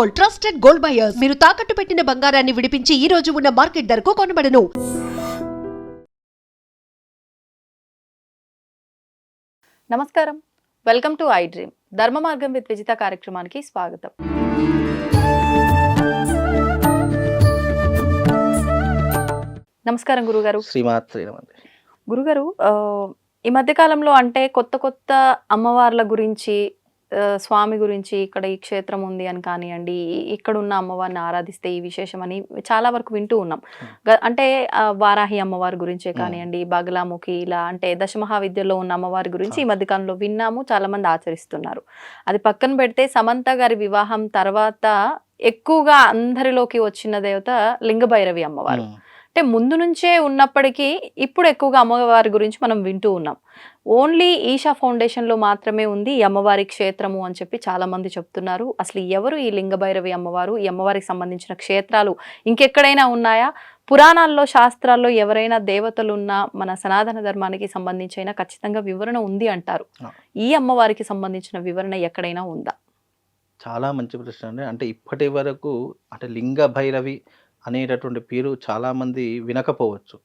Gold trusted gold buyers మీరు తాకట్టు పెట్టిన బంగారాన్ని విడిపించి ఈ రోజు ఉన్న మార్కెట్ ధరకు కొనబడను. నమస్కారం. వెల్కమ్ టు ఐ డ్రీమ్ ధర్మ మార్గం విత్ విజిత కార్యక్రమానికి స్వాగతం. నమస్కారం గురుగారు. శ్రీమాత్రి గురుగారు ఈ మధ్య కాలంలో అంటే కొత్త కొత్త అమ్మవార్ల గురించి స్వామి గురించి ఇక్కడ ఈ క్షేత్రం ఉంది అని కానివ్వండి ఇక్కడ ఉన్న అమ్మవారిని ఆరాధిస్తే ఈ విశేషం అని చాలా వరకు వింటూ ఉన్నాం. అంటే వారాహి అమ్మవారి గురించే కానివ్వండి బగలాముఖి ఇలా అంటే దశమహావిద్యలో ఉన్న అమ్మవారి గురించి ఈ మధ్య కాలంలో విన్నాము చాలా మంది ఆచరిస్తున్నారు. అది పక్కన పెడితే సమంత గారి వివాహం తర్వాత ఎక్కువగా అందరిలోకి వచ్చిన దేవత లింగభైరవి అమ్మవారు. అంటే ముందు నుంచే ఉన్నప్పటికీ ఇప్పుడు ఎక్కువగా అమ్మవారి గురించి మనం వింటూ ఉన్నాం. ఓన్లీ ఈషా ఫౌండేషన్లో మాత్రమే ఉంది ఈ అమ్మవారి క్షేత్రము అని చెప్పి చాలా మంది చెప్తున్నారు. అసలు ఎవరు ఈ లింగభైరవి అమ్మవారు? ఈ అమ్మవారికి సంబంధించిన క్షేత్రాలు ఇంకెక్కడైనా ఉన్నాయా? పురాణాల్లో శాస్త్రాల్లో ఎవరైనా దేవతలు ఉన్న మన సనాతన ధర్మానికి సంబంధించిన ఖచ్చితంగా వివరణ ఉంది అంటారు. ఈ అమ్మవారికి సంబంధించిన వివరణ ఎక్కడైనా ఉందా? చాలా మంచి ప్రశ్న అండి. అంటే ఇప్పటి వరకు అంటే లింగ భైరవి అనేటటువంటి పేరు చాలామంది వినకపోవచ్చు.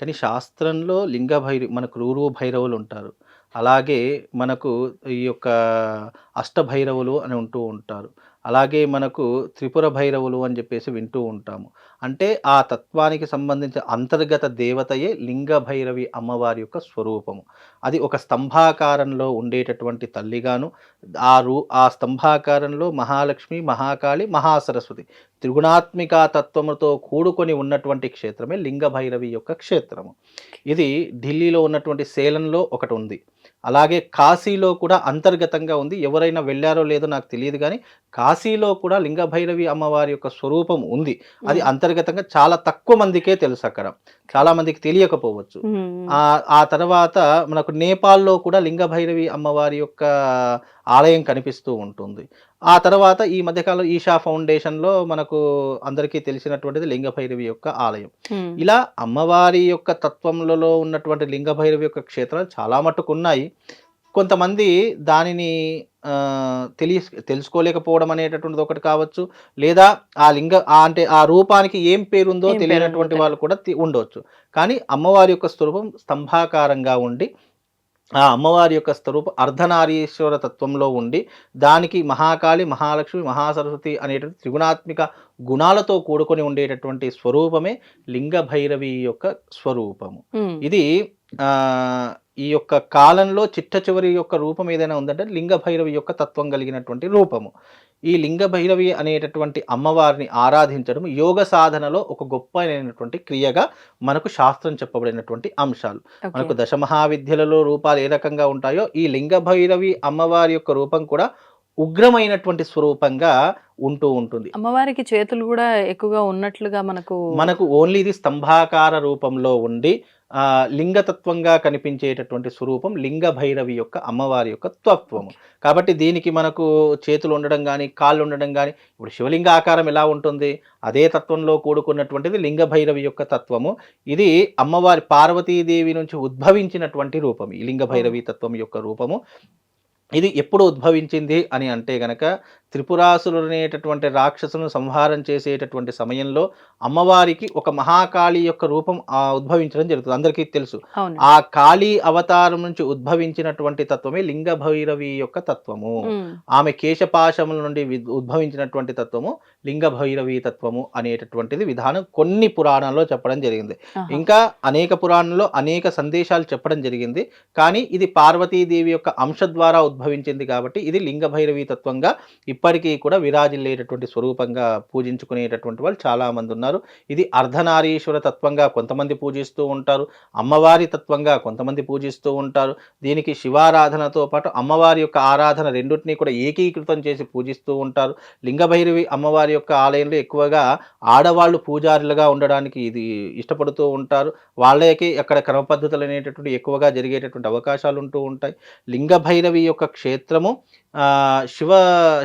కానీ శాస్త్రంలో లింగ భైరు మనకు రూరు భైరవులు ఉంటారు. అలాగే మనకు ఈ యొక్క అష్టభైరవులు అని ఉంటూ ఉంటారు. అలాగే మనకు త్రిపుర భైరవులు అని చెప్పేసి వింటూ ఉంటాము. అంటే ఆ తత్వానికి సంబంధించిన అంతర్గత దేవతయే లింగ భైరవి అమ్మవారి యొక్క స్వరూపము. అది ఒక స్తంభాకారంలో ఉండేటటువంటి తల్లిగాను ఆ రూ ఆ స్తంభాకారంలో మహాలక్ష్మి మహాకాళి మహాసరస్వతి త్రిగుణాత్మిక తత్వముతో కూడుకొని ఉన్నటువంటి క్షేత్రమే లింగ భైరవి యొక్క క్షేత్రము. ఇది ఢిల్లీలో ఉన్నటువంటి సేలంలో ఒకటి ఉంది. అలాగే కాశీలో కూడా అంతర్గతంగా ఉంది. ఎవరైనా వెళ్ళారో లేదో నాకు తెలియదు కానీ కాశీలో కూడా లింగభైరవి అమ్మవారి యొక్క స్వరూపం ఉంది. అది అంతర్ అంతర్గతంగా చాలా తక్కువ మందికే తెలుసు అక్కడ. చాలా మందికి తెలియకపోవచ్చు. ఆ ఆ తర్వాత మనకు నేపాల్లో కూడా లింగ భైరవి అమ్మవారి యొక్క ఆలయం కనిపిస్తూ ఉంటుంది. ఆ తర్వాత ఈ మధ్యకాలం ఈషా ఫౌండేషన్లో మనకు అందరికీ తెలిసినటువంటిది లింగ భైరవి యొక్క ఆలయం. ఇలా అమ్మవారి యొక్క తత్వములలో ఉన్నటువంటి లింగ భైరవి యొక్క క్షేత్రాలు చాలా మట్టుకు ఉన్నాయి కొంతమంది దానిని తెలియ తెలుసుకోలేకపోవడం అనేటటువంటిది ఒకటి కావచ్చు. లేదా ఆ లింగ అంటే ఆ రూపానికి ఏం పేరుందో తెలియనటువంటి వాళ్ళు కూడా ఉండవచ్చు కానీ అమ్మవారి యొక్క స్వరూపం స్తంభాకారంగా ఉండి ఆ అమ్మవారి యొక్క స్వరూపం అర్ధనారీశ్వర తత్వంలో ఉండి దానికి మహాకాళి మహాలక్ష్మి మహాసరస్వతి అనేటువంటి త్రిగుణాత్మిక గుణాలతో కూడుకొని ఉండేటటువంటి స్వరూపమే లింగ భైరవి యొక్క స్వరూపము. ఇది ఆ ఈ యొక్క కాలంలో చిట్ట చివరి యొక్క రూపం ఏదైనా ఉందంటే లింగ భైరవి యొక్క తత్వం కలిగినటువంటి రూపము ఈ లింగ భైరవి అనేటటువంటి అమ్మవారిని ఆరాధించడం యోగ సాధనలో ఒక గొప్ప అయినటువంటి క్రియగా మనకు శాస్త్రం చెప్పబడినటువంటి అంశాలు. మనకు దశమహావిద్యలలో రూపాలు ఏ రకంగా ఉంటాయో ఈ లింగ భైరవి అమ్మవారి యొక్క రూపం కూడా ఉగ్రమైనటువంటి స్వరూపంగా ఉంటూ ఉంటుంది. అమ్మవారికి చేతులు కూడా ఎక్కువగా ఉన్నట్లుగా మనకు మనకు ఓన్లీ ఇది స్తంభాకార రూపంలో ఉండి లింగతత్వంగా కనిపించేటటువంటి స్వరూపం లింగ భైరవి యొక్క అమ్మవారి యొక్క తత్వము. కాబట్టి దీనికి మనకు చేతులు ఉండడం కానీ కాళ్ళు ఉండడం కానీ ఇప్పుడు శివలింగ ఆకారం ఎలా ఉంటుంది? అదే తత్వంలో కూడుకున్నటువంటిది లింగ భైరవి యొక్క తత్వము. ఇది అమ్మవారి పార్వతీదేవి నుంచి ఉద్భవించినటువంటి రూపం ఈ లింగ భైరవి తత్వం యొక్క రూపము. ఇది ఎప్పుడు ఉద్భవించింది అని అంటే గనక త్రిపురాసులు అనేటటువంటి రాక్షసులను సంహారం చేసేటటువంటి సమయంలో అమ్మవారికి ఒక మహాకాళి యొక్క రూపం ఉద్భవించడం జరుగుతుంది. అందరికీ తెలుసు. ఆ కాళీ అవతారం నుంచి ఉద్భవించినటువంటి తత్వమే లింగ భైరవి యొక్క తత్వము. ఆమె కేశపాశముల నుండి ఉద్భవించినటువంటి తత్వము లింగ భైరవి తత్వము అనేటటువంటిది విధానం కొన్ని పురాణాల్లో చెప్పడం జరిగింది. ఇంకా అనేక పురాణాల్లో అనేక సందేశాలు చెప్పడం జరిగింది. కానీ ఇది పార్వతీదేవి యొక్క అంశ ద్వారా ఉద్భవించింది కాబట్టి ఇది లింగ భైరవి తత్వంగా ఇప్పటికీ కూడా విరాజిల్లేటటువంటి స్వరూపంగా పూజించుకునేటటువంటి వాళ్ళు చాలామంది ఉన్నారు ఇది అర్ధనారీశ్వర తత్వంగా కొంతమంది పూజిస్తూ ఉంటారు. అమ్మవారి తత్వంగా కొంతమంది పూజిస్తూ ఉంటారు. దీనికి శివారాధనతో పాటు అమ్మవారి యొక్క ఆరాధన రెండింటినీ కూడా ఏకీకృతం చేసి పూజిస్తూ ఉంటారు. లింగభైరవి అమ్మవారి యొక్క ఆలయంలో ఎక్కువగా ఆడవాళ్ళు పూజారులుగా ఉండడానికి ఇది ఇష్టపడుతూ ఉంటారు. వాళ్ళకి అక్కడ క్రమ పద్ధతులు అనేటటువంటి ఎక్కువగా జరిగేటటువంటి అవకాశాలు ఉంటూ ఉంటాయి. లింగభైరవి యొక్క క్షేత్రము శివ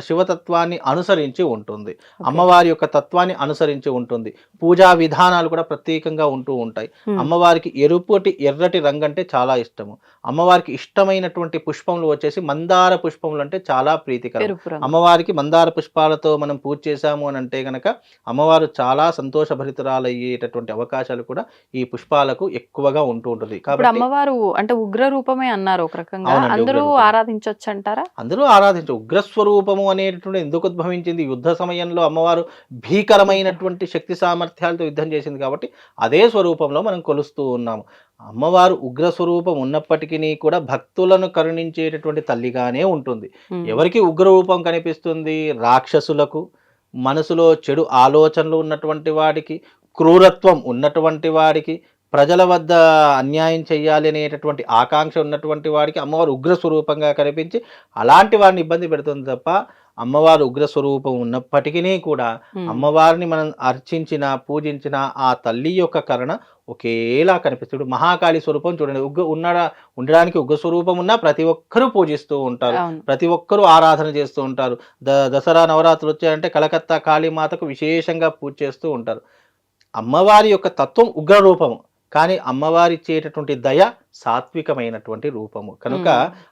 శివ శివతత్వాన్ని అనుసరించి ఉంటుంది. అమ్మవారి యొక్క తత్వాన్ని అనుసరించి ఉంటుంది. పూజా విధానాలు కూడా ప్రత్యేకంగా ఉంటూ ఉంటాయి. అమ్మవారికి ఎరుపుటి ఎర్రటి రంగు అంటే చాలా ఇష్టము. అమ్మవారికి ఇష్టమైనటువంటి పుష్పములు వచ్చేసి మందార పుష్పములు అంటే చాలా ప్రీతికరం. అమ్మవారికి మందార పుష్పాలతో మనం పూజ చేశాము అని అంటే గనక అమ్మవారు చాలా సంతోషభరితురాలయ్యేటటువంటి అవకాశాలు కూడా ఈ పుష్పాలకు ఎక్కువగా ఉంటూ ఉంటుంది. కాబట్టి అమ్మవారు అంటే ఉగ్ర రూపమే అన్నారు ఒక రకంగా. అందరూ. ఆరాధించవచ్చు అంటారా అందరూ ఆరాధించు ఉగ్రస్వరూపము అనేటటువంటి ఎందుకు ఉద్భవించింది? యుద్ధ సమయంలో అమ్మవారు భీకరమైనటువంటి శక్తి సామర్థ్యాలతో యుద్ధం చేసింది కాబట్టి అదే స్వరూపంలో మనం కొలుస్తూ ఉన్నాము. అమ్మవారు ఉగ్ర స్వరూపం ఉన్నప్పటికీ కూడా భక్తులను కరుణించేటటువంటి తల్లిగానే ఉంటుంది. ఎవరికి ఉగ్రరూపం కనిపిస్తుంది? రాక్షసులకు. మనసులో చెడు ఆలోచనలు ఉన్నటువంటి వాడికి క్రూరత్వం ఉన్నటువంటి వాడికి ప్రజల వద్ద అన్యాయం చేయాలి అనేటటువంటి ఆకాంక్ష ఉన్నటువంటి వాడికి అమ్మవారు ఉగ్ర స్వరూపంగా కనిపించి అలాంటి వారిని ఇబ్బంది పెడుతుంది తప్ప అమ్మవారు ఉగ్ర స్వరూపం ఉన్నప్పటికీ కూడా. అమ్మవారిని మనం అర్చించిన పూజించిన ఆ తల్లి యొక్క కరుణ ఒకేలా కనిపిస్తుంది. మహాకాళి స్వరూపం చూడండి. ఉగ్ర ఉన్న ఉండడానికి ఉగ్ర స్వరూపం ఉన్నా ప్రతి ఒక్కరూ పూజిస్తూ ఉంటారు. ప్రతి ఒక్కరూ ఆరాధన చేస్తూ ఉంటారు. ద దసరా నవరాత్రులు వచ్చాయంటే కలకత్తా కాళీమాతకు విశేషంగా పూజ చేస్తూ ఉంటారు. అమ్మవారి యొక్క తత్వం ఉగ్ర రూపము. కానీ అమ్మవారి ఇచ్చేటటువంటి దయ సాత్వికమైనటువంటి రూపము. కనుక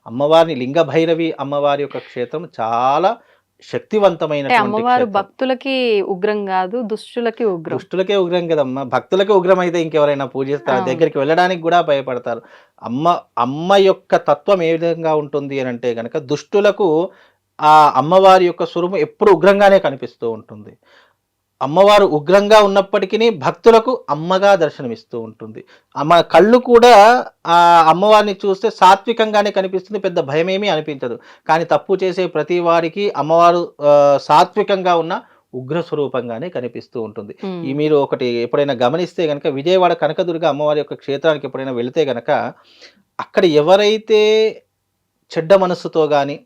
అమ్మవారిని లింగ భైరవి అమ్మవారి యొక్క క్షేత్రం చాలా అంటే శక్తివంతమైనటువంటి అమ్మవారు. భక్తులకి ఉగ్రం కాదు దుష్టులకి ఉగ్రం. దుష్టులకే ఉగ్రం కదమ్మా. భక్తులకే ఉగ్రం అయితే ఇంకెవరైనా పూజిస్తారు. దగ్గరికి వెళ్ళడానికి కూడా భయపడతారు. అమ్మ అమ్మ యొక్క తత్వం ఏ విధంగా ఉంటుంది అని అంటే గనక దుష్టులకు ఆ అమ్మవారి యొక్క స్వరూపం ఎప్పుడు ఉగ్రంగానే కనిపిస్తూ ఉంటుంది. అమ్మవారు ఉగ్రంగా ఉన్నప్పటికీ భక్తులకు అమ్మగా దర్శనమిస్తూ ఉంటుంది. అమ్మ కళ్ళు కూడా ఆ అమ్మవారిని చూస్తే సాత్వికంగానే కనిపిస్తుంది పెద్ద భయమేమీ అనిపించదు. కానీ తప్పు చేసే ప్రతి వారికి అమ్మవారు సాత్వికంగా ఉన్న ఉగ్ర స్వరూపంగానే కనిపిస్తూ ఉంటుంది. ఈ మీరు ఒకటి ఎప్పుడైనా గమనిస్తే గనక విజయవాడ కనకదుర్గ అమ్మవారి యొక్క క్షేత్రానికి ఎప్పుడైనా వెళితే గనక అక్కడ ఎవరైతే చెడ్డ మనస్సుతో కానీ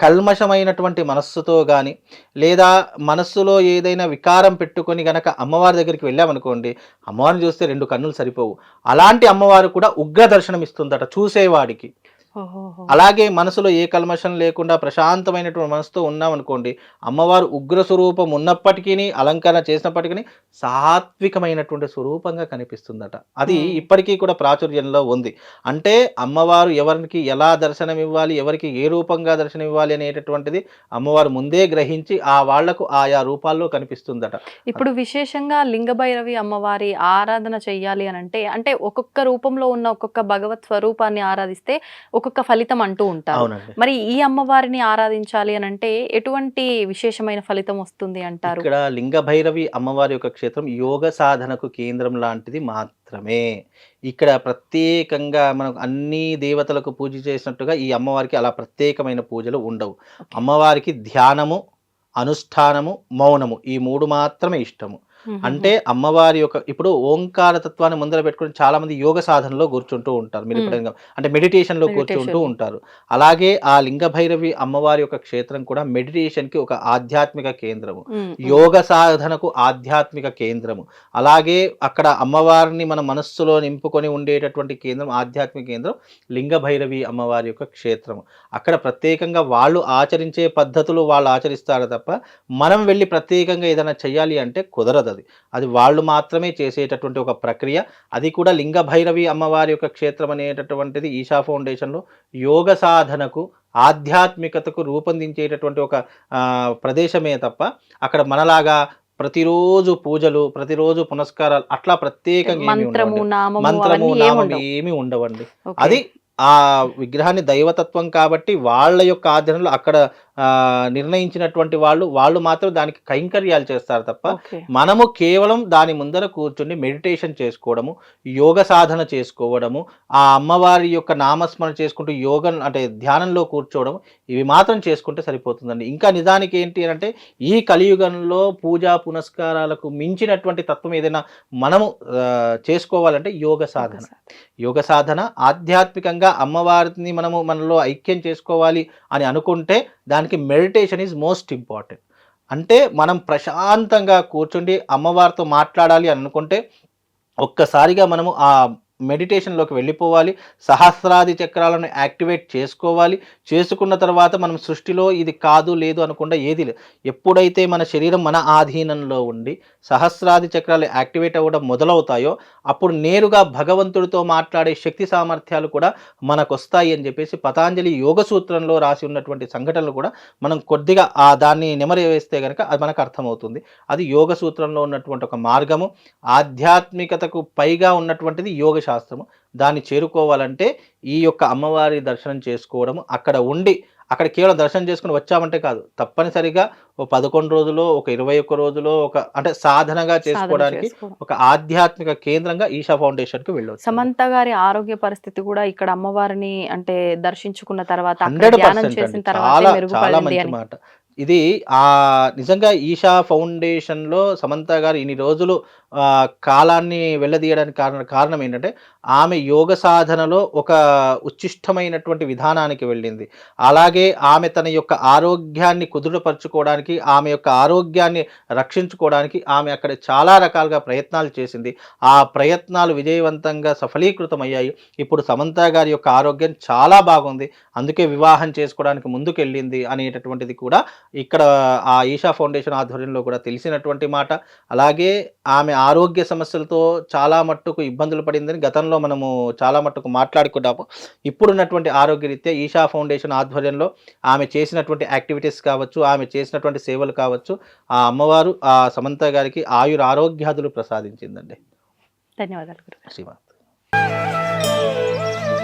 కల్మషమైనటువంటి మనస్సుతో కానీ లేదా మనస్సులో ఏదైనా వికారం పెట్టుకొని గనక అమ్మవారి దగ్గరికి వెళ్ళామనుకోండి అమ్మవారిని చూస్తే రెండు కన్నులు సరిపోవు. అలాంటి అమ్మవారు కూడా ఉగ్ర దర్శనం ఇస్తుందట చూసేవాడికి. అలాగే మనసులో ఏ కల్మషం లేకుండా ప్రశాంతమైనటువంటి మనసుతో ఉన్నామనుకోండి అమ్మవారు ఉగ్ర స్వరూపం ఉన్నప్పటికీ అలంకరణ చేసినప్పటికీ సాత్వికమైనటువంటి స్వరూపంగా కనిపిస్తుందట. అది. ఇప్పటికీ కూడా ప్రాచుర్యంలో ఉంది. అంటే అమ్మవారు ఎవరికి ఎలా దర్శనం ఇవ్వాలి ఎవరికి ఏ రూపంగా దర్శనం ఇవ్వాలి అనేటటువంటిది అమ్మవారు ముందే గ్రహించి ఆ వాళ్ళకు ఆయా రూపాల్లో కనిపిస్తుందట. ఇప్పుడు విశేషంగా లింగ భైరవి అమ్మవారి ఆరాధన చెయ్యాలి అని అంటే అంటే ఒక్కొక్క రూపంలో ఉన్న ఒక్కొక్క భగవత్ స్వరూపాన్ని ఆరాధిస్తే ఒక్కొక్క ఫలితం అంటూ ఉంటారు. మరి ఈ అమ్మవారిని ఆరాధించాలి అని అంటే ఎటువంటి విశేషమైన ఫలితం వస్తుంది అంటారు? ఇక్కడ లింగ భైరవి అమ్మవారి యొక్క క్షేత్రం యోగ సాధనకు కేంద్రం లాంటిది మాత్రమే. ఇక్కడ ప్రత్యేకంగా మనకు అన్ని దేవతలకు పూజ చేసినట్టుగా ఈ అమ్మవారికి అలా ప్రత్యేకమైన పూజలు ఉండవు. అమ్మవారికి ధ్యానము అనుష్ఠానము మౌనము ఈ మూడు మాత్రమే ఇష్టము. అంటే అమ్మవారి యొక్క ఇప్పుడు ఓంకార తత్వాన్ని ముందర పెట్టుకుని చాలా మంది యోగ సాధనలో కూర్చుంటూ ఉంటారు. మీరు అంటే మెడిటేషన్. లో కూర్చుంటూ. ఉంటారు. అలాగే ఆ లింగ భైరవి అమ్మవారి యొక్క క్షేత్రం కూడా మెడిటేషన్కి ఒక ఆధ్యాత్మిక కేంద్రము. యోగ సాధనకు ఆధ్యాత్మిక కేంద్రము. అలాగే అక్కడ అమ్మవారిని మన మనస్సులో నింపుకొని ఉండేటటువంటి కేంద్రం ఆధ్యాత్మిక కేంద్రం లింగ భైరవి అమ్మవారి యొక్క క్షేత్రము. అక్కడ ప్రత్యేకంగా వాళ్ళు ఆచరించే పద్ధతులు వాళ్ళు ఆచరిస్తారు తప్ప మనం వెళ్ళి ప్రత్యేకంగా ఏదైనా చేయాలి అంటే కుదరదు. అది అది వాళ్ళు మాత్రమే చేసేటటువంటి ఒక ప్రక్రియ అది కూడా లింగ భైరవి అమ్మవారి యొక్క క్షేత్రం అనేటటువంటిది ఈషా ఫౌండేషన్లో యోగ సాధనకు ఆధ్యాత్మికతకు రూపొందించేటటువంటి ఒక ఆ, ప్రదేశమే తప్ప అక్కడ మనలాగా ప్రతిరోజు పూజలు ప్రతిరోజు పునస్కారాలు అట్లా ప్రత్యేకంగా ఏమీ మంత్రము నామం. ఏమీ ఉండవండి. అది ఆ విగ్రహాన్ని దైవతత్వం కాబట్టి వాళ్ళ యొక్క ఆధ్వర్యంలో అక్కడ నిర్ణయించినటువంటి వాళ్ళు వాళ్ళు మాత్రం దానికి కైంకర్యాలు చేస్తారు తప్ప. మనము కేవలం దాని ముందర కూర్చుని మెడిటేషన్ చేసుకోవడము యోగ సాధన చేసుకోవడము ఆ అమ్మవారి యొక్క నామస్మరణ చేసుకుంటూ యోగ అంటే ధ్యానంలో కూర్చోవడం ఇవి మాత్రం చేసుకుంటే సరిపోతుందండి. ఇంకా నిజానికి ఏంటి అంటే ఈ కలియుగంలో పూజా పునస్కారాలకు మించినటువంటి తత్వం ఏదైనా మనము చేసుకోవాలంటే యోగ సాధన. యోగ సాధన ఆధ్యాత్మికంగా అమ్మవారిని మనము మనలో ఐక్యం చేసుకోవాలి అని అనుకుంటే దానికి మెడిటేషన్ ఈజ్ మోస్ట్ ఇంపార్టెంట్. అంటే మనం ప్రశాంతంగా కూర్చుండి అమ్మవారితో మాట్లాడాలి అని అనుకుంటే ఒక్కసారిగా మనము ఆ మెడిటేషన్లోకి వెళ్ళిపోవాలి. సహస్రాది చక్రాలను యాక్టివేట్ చేసుకోవాలి. చేసుకున్న తర్వాత మనం సృష్టిలో ఇది కాదు లేదు అనుకుండా ఏది లేదు. ఎప్పుడైతే మన శరీరం మన ఆధీనంలో ఉండి సహస్రాది చక్రాలు యాక్టివేట్ అవ్వడం మొదలవుతాయో అప్పుడు నేరుగా భగవంతుడితో మాట్లాడే శక్తి సామర్థ్యాలు కూడా మనకు వస్తాయి అని చెప్పేసి పతాంజలి యోగ సూత్రంలో రాసి ఉన్నటువంటి సంఘటనలు కూడా మనం కొద్దిగా ఆ దాన్ని నెమరేవేస్తే కనుక అది మనకు అర్థమవుతుంది. అది యోగ సూత్రంలో ఉన్నటువంటి ఒక మార్గము. ఆధ్యాత్మికతకు పైగా ఉన్నటువంటిది యోగ శాస్త్రము. దాన్ని చేరుకోవాలంటే ఈ యొక్క అమ్మవారి దర్శనం చేసుకోవడము. అక్కడ ఉండి అక్కడ కేవలం దర్శనం చేసుకుని వచ్చామంటే కాదు. తప్పనిసరిగా ఒక పదకొండు రోజులో ఒక ఇరవై ఒక్క రోజులో ఒక అంటే సాధనగా సాధన చేసుకోవడానికి చేసుకోవడం. ఒక ఆధ్యాత్మిక కేంద్రంగా ఈషా ఫౌండేషన్కి వెళ్ళొచ్చు సమంత గారి ఆరోగ్య పరిస్థితి కూడా ఇక్కడ అమ్మవారిని అంటే దర్శించుకున్న తర్వాత చాలా చాలా మంచి మాట. ఇది ఆ నిజంగా ఈషా ఫౌండేషన్లో సమంత గారు ఇన్ని రోజులు కాలాన్ని వెళ్ళదీయడానికి కారణం కారణం ఏంటంటే ఆమె యోగ సాధనలో ఒక ఉచ్చిష్టమైనటువంటి విధానానికి వెళ్ళింది. అలాగే ఆమె తన యొక్క ఆరోగ్యాన్ని కుదుటపరచుకోవడానికి ఆమె యొక్క ఆరోగ్యాన్ని రక్షించుకోవడానికి ఆమె అక్కడ చాలా రకాలుగా ప్రయత్నాలు చేసింది. ఆ ప్రయత్నాలు విజయవంతంగా సఫలీకృతమయ్యాయి. ఇప్పుడు సమంత గారి యొక్క ఆరోగ్యం చాలా బాగుంది. అందుకే వివాహం చేసుకోవడానికి ముందుకెళ్ళింది అనేటటువంటిది కూడా ఇక్కడ ఆ ఈషా ఫౌండేషన్ ఆధ్వర్యంలో కూడా తెలిసినటువంటి మాట. అలాగే ఆమె ఆరోగ్య సమస్యలతో చాలా మట్టుకు ఇబ్బందులు పడిందని గతంలో మనము చాలా మట్టుకు మాట్లాడుకున్నాము. ఇప్పుడున్నటువంటి ఆరోగ్యరీత్యా ఈషా ఫౌండేషన్ ఆధ్వర్యంలో ఆమె చేసినటువంటి యాక్టివిటీస్ కావచ్చు ఆమె చేసినటువంటి సేవలు కావచ్చు ఆ అమ్మవారు ఆ సమంత గారికి ఆయుర ఆరోగ్యాదులు ప్రసాదించిందండి. ధన్యవాదాలు శ్రీమాన్